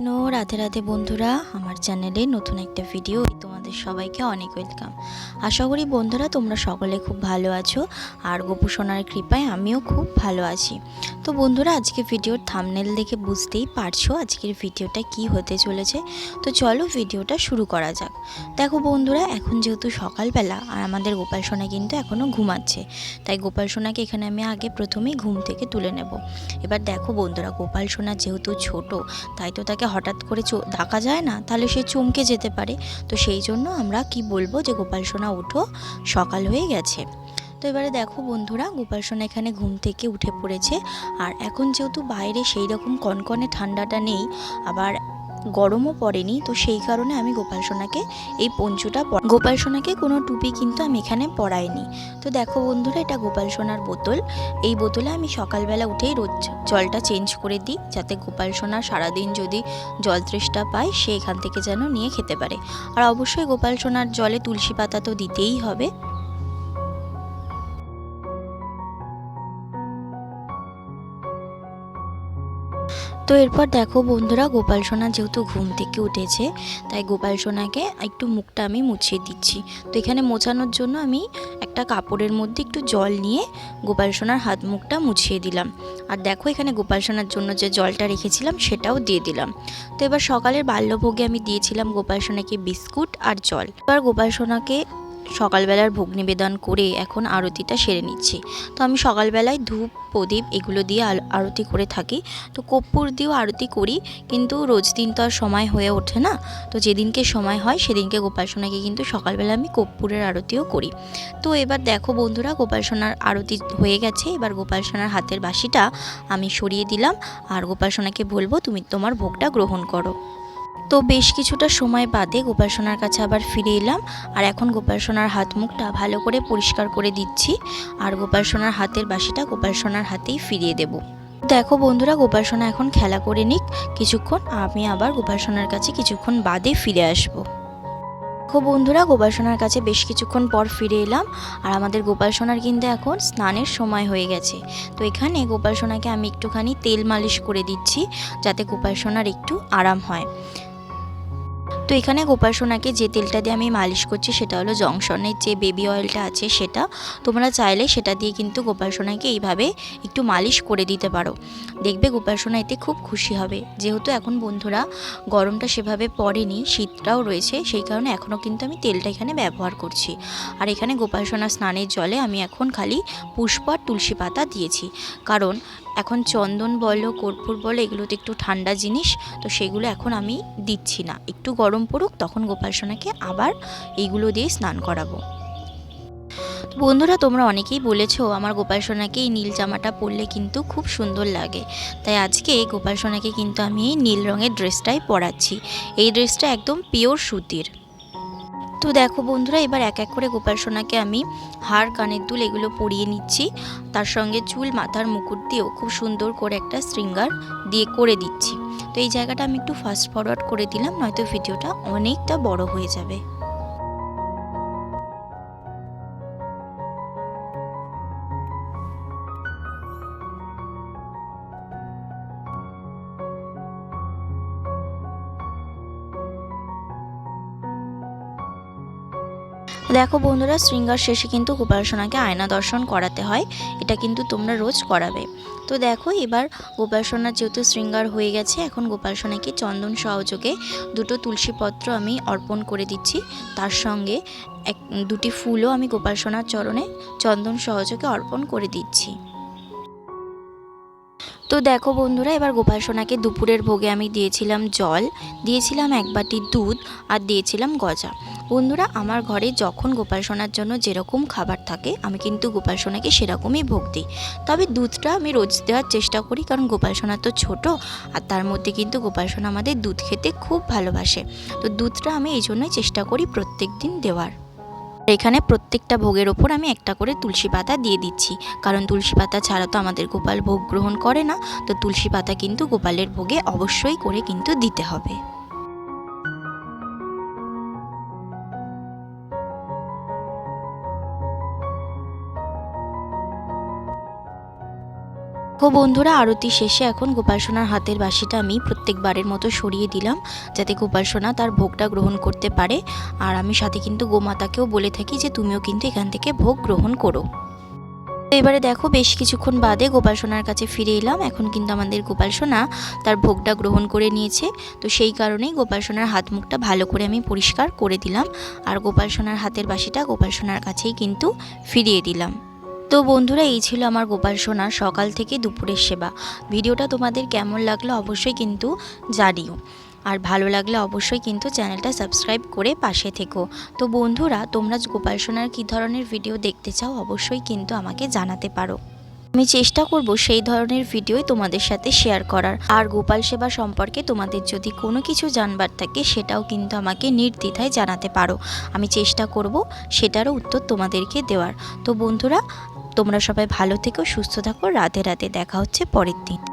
কৃষ্ণ, রাধে রাধে বন্ধুরা, আমার চ্যানেলে নতুন একটা ভিডিও তোমাদের সবাইকে অনেক ওয়েলকাম আশা করি বন্ধুরা তোমরা সকলে খুব ভালো আছো, আর গোপু সোনার কৃপায় আমিও খুব ভালো আছি। তো বন্ধুরা, আজকে ভিডিওর থামনেল দেখে বুঝতেই পারছ আজকের ভিডিওটা কি হতে চলেছে। তো চলো ভিডিওটা শুরু করা যাক। দেখো বন্ধুরা, এখন যেহেতু সকালবেলা, আর আমাদের গোপাল সোনা কিন্তু এখনও ঘুমাচ্ছে, তাই গোপাল সোনাকে এখানে আমি আগে প্রথমেই ঘুম থেকে তুলে নেব। এবার দেখো বন্ধুরা, গোপাল সোনা যেহেতু ছোট, তাই তো তাকে হঠাৎ করে ডাকা যায় না, তাহলে সে চমকে যেতে পারে। তো সেই জন্য আমরা কি বলব যে গোপাল সোনা উঠো, সকাল হয়ে গেছে। তো এবারে দেখো বন্ধুরা, গোপাল সোনা এখানে ঘুম থেকে উঠে পড়েছে। আর এখন যেহেতু বাইরে সেই রকম কনকনে ঠান্ডাটা নেই, আবার গরমও পড়েনি, তো সেই কারণে আমি গোপাল সোনাকে এই পঞ্চুটা গোপাল সোনাকে কোনো টুপি কিন্তু আমি এখানে পরাইনি। তো দেখো বন্ধুরা, এটা গোপাল সোনার বোতল। এই বোতলে আমি সকালবেলা উঠেই রোজ জলটা চেঞ্জ করে দিই, যাতে গোপাল সোনা সারাদিন যদি জল তৃষ্ণা পায়, সে এখান থেকে যেন নিয়ে খেতে পারে। আর অবশ্যই গোপাল সোনার জলে তুলসী পাতা তো দিতেই হবে। তো এরপর দেখো বন্ধুরা, গোপাল সোনা যেহেতু ঘুম থেকে উঠেছে, তাই গোপাল সোনাকে একটু মুখটা আমি মুছিয়ে দিচ্ছি। তো এখানে মোছানোর জন্য আমি একটা কাপড়ের মধ্যে একটু জল নিয়ে গোপাল সোনার হাত মুখটা মুছিয়ে দিলাম। আর দেখো এখানে গোপাল সোনার জন্য যে জলটা রেখেছিলাম, সেটাও দিয়ে দিলাম। তো এবার সকালের বাল্যভোগে আমি দিয়েছিলাম গোপাল সোনাকে বিস্কুট আর জল। এবার গোপাল সোনাকে সকালবেলার ভোগ নিবেদন করে এখন আরতিটা সেরে নিচ্ছি। তো আমি সকালবেলায় ধূপ, প্রদীপ এগুলো দিয়ে আরতি করে থাকি। তো কর্পূর দিয়েও আরতি করি, কিন্তু রোজ দিন তো আর সময় হয়ে ওঠে না। তো যেদিনকে সময় হয় সেদিনকে গোপাল সোনাকে কিন্তু সকালবেলা আমি কর্পূরের আরতিও করি। তো এবার দেখো বন্ধুরা, গোপাল সোনার আরতি হয়ে গেছে। এবার গোপাল সোনার হাতের বাসিটা আমি সরিয়ে দিলাম। আর গোপাল সোনাকে বলব, তুমি তোমার ভোগটা গ্রহণ করো। তো বেশ কিছুটা সময় বাদে গোপাল সোনার কাছে আবার ফিরে এলাম। আর এখন গোপাল সোনার হাত মুখটা ভালো করে পরিষ্কার করে দিচ্ছি। আর গোপাল সোনার হাতের বাসিটা গোপাল সোনার হাতেই ফিরিয়ে দেব। দেখো বন্ধুরা গোপাল সোনা এখন খেলা করে নিক। কিছুক্ষণ আমি আবার গোপাল সোনার কাছে কিছুক্ষণ বাদে ফিরে আসব। দেখো বন্ধুরা গোপাল সোনার কাছে বেশ কিছুক্ষণ পর ফিরে এলাম। আর আমাদের গোপাল সোনার কিন্তু এখন স্নানের সময় হয়ে গেছে। তো এখানে গোপাল সোনাকে আমি একটুখানি তেল মালিশ করে দিচ্ছি, যাতে গোপাল সোনার একটু আরাম হয়। তো এখানে গোপাল সোনাকে যে তেলটা দিয়ে আমি মালিশ করছি সেটা হলো জংশনের যে বেবি অয়েলটা আছে সেটা। তোমরা চাইলে সেটা দিয়ে কিন্তু গোপাল সোনাকে এইভাবে একটু মালিশ করে দিতে পারো। দেখবে গোপাল এতে খুব খুশি হবে। যেহেতু এখন বন্ধুরা গরমটা সেভাবে পড়েনি, শীতটাও রয়েছে, সেই কারণে এখনও কিন্তু আমি তেলটা এখানে ব্যবহার করছি। আর এখানে গোপাল সোনা স্নানের জলে আমি এখন খালি পুষ্প আর তুলসী পাতা দিয়েছি। কারণ এখন চন্দন বলো, কর্পূর বলো এগুলো তো একটু ঠান্ডা জিনিস, তো সেগুলো এখন আমি দিচ্ছি না। একটু গরম পড়ুক, তখন গোপাল সোনাকে আবার এইগুলো দিয়ে স্নান করাবো। বন্ধুরা, তোমরা অনেকেই বলেছ, আমার গোপাল সোনাকে এই নীল জামাটা পরলে কিন্তু খুব সুন্দর লাগে। তাই আজকে গোপাল সোনাকে কিন্তু আমি এই নীল রঙের ড্রেসটাই পরাচ্ছি। এই ড্রেসটা একদম পিওর সুতির। তো দেখো বন্ধুরা, এবার এক এক করে গোপাল সোনাকে আমি হার, কানের দুল এগুলো পরিয়ে নিচ্ছি। তার সঙ্গে চুল, মাথার মুকুট দিয়েও খুব সুন্দর করে একটা শৃঙ্গার দিয়ে করে দিচ্ছি। তো এই জায়গাটা আমি একটু ফাস্ট ফরওয়ার্ড করে দিলাম, নয়তো ভিডিওটা অনেকটা বড় হয়ে যাবে। দেখো বন্ধুরা, শৃঙ্গার শেষে কিন্তু গোপাল সোনাকে আয়না দর্শন করাতে হয়। এটা কিন্তু তোমরা রোজ করাবে। তো দেখো, এবার গোপাল সোনার যেহেতু শৃঙ্গার হয়ে গেছে, এখন গোপাল সোনাকে চন্দন সহযোগে দুটো তুলসী পত্র আমি অর্পণ করে দিচ্ছি। তার সঙ্গে এক, দুটি ফুলও আমি গোপাল সোনার চরণে চন্দন সহযোগে অর্পণ করে দিচ্ছি। তো দেখো বন্ধুরা, এবার গোপাল সোনাকে দুপুরের ভোগে আমি দিয়েছিলাম জল, দিয়েছিলাম এক বাটি দুধ আর দিয়েছিলাম গজা। বন্ধুরা, আমার ঘরে যখন গোপাল সোনার জন্য যেরকম খাবার থাকে, আমি কিন্তু গোপাল সোনাকে সেরকমই ভোগ দিই। তবে দুধটা আমি রোজ দেওয়ার চেষ্টা করি, কারণ গোপাল সোনা তো ছোট আর তার মধ্যে কিন্তু গোপাল সোনা আমাদের দুধ খেতে খুব ভালোবাসে। তো দুধটা আমি এই জন্যই চেষ্টা করি প্রত্যেক দিন দেওয়ার। এখানে প্রত্যেকটা ভোগের ওপর আমি একটা করে তুলসী পাতা দিয়ে দিচ্ছি। কারণ তুলসী পাতা ছাড়া তো আমাদের গোপাল ভোগ গ্রহণ করে না, তো তুলসী পাতা কিন্তু গোপালের ভোগে অবশ্যই করে কিন্তু দিতে হবে। ও বন্ধুরা, আরতি শেষে এখন গোপাল সোনার হাতের বাসিটা আমি প্রত্যেকবারের মতো সরিয়ে দিলাম, যাতে গোপাল সোনা তার ভোগটা গ্রহণ করতে পারে। আর আমি সাথে কিন্তু গোমাতাকেও বলে থাকি যে, তুমিও কিন্তু এখান থেকে ভোগ গ্রহণ করো। তো এবারে দেখো, বেশ কিছুক্ষণ বাদে গোপাল সোনার কাছে ফিরে এলাম। এখন কিন্তু আমাদের গোপাল সোনা তার ভোগটা গ্রহণ করে নিয়েছে। তো সেই কারণেই গোপাল সোনার হাত মুখটা ভালো করে আমি পরিষ্কার করে দিলাম। আর গোপাল সোনার হাতের বাসিটা গোপাল সোনার কাছেই কিন্তু ফিরিয়ে দিলাম। তো বন্ধুরা, এই ছিল আমার গোপাল সোনার সকাল থেকে দুপুরের সেবা। ভিডিওটা তোমাদের কেমন লাগল অবশ্যই কিন্তু জানিও। আর ভালো লাগলে অবশ্যই কিন্তু চ্যানেলটা সাবস্ক্রাইব করে পাশে থেকো। তো বন্ধুরা, তোমরা গোপাল সোনার কী ধরনের ভিডিও দেখতে চাও অবশ্যই কিন্তু আমাকে জানাতে পারো। আমি চেষ্টা করব সেই ধরনের ভিডিওই তোমাদের সাথে শেয়ার করার। আর গোপাল সেবা সম্পর্কে তোমাদের যদি কোনো কিছু জানবার থাকে, সেটাও কিন্তু আমাকে নির্দ্বিধায় জানাতে পারো। আমি চেষ্টা করব সেটারও উত্তর তোমাদেরকে দেওয়ার। তো বন্ধুরা তোমরা সবাই ভালো থেকো সুস্থ থাকো। রাতে রাতে দেখা হচ্ছে পরের দিন।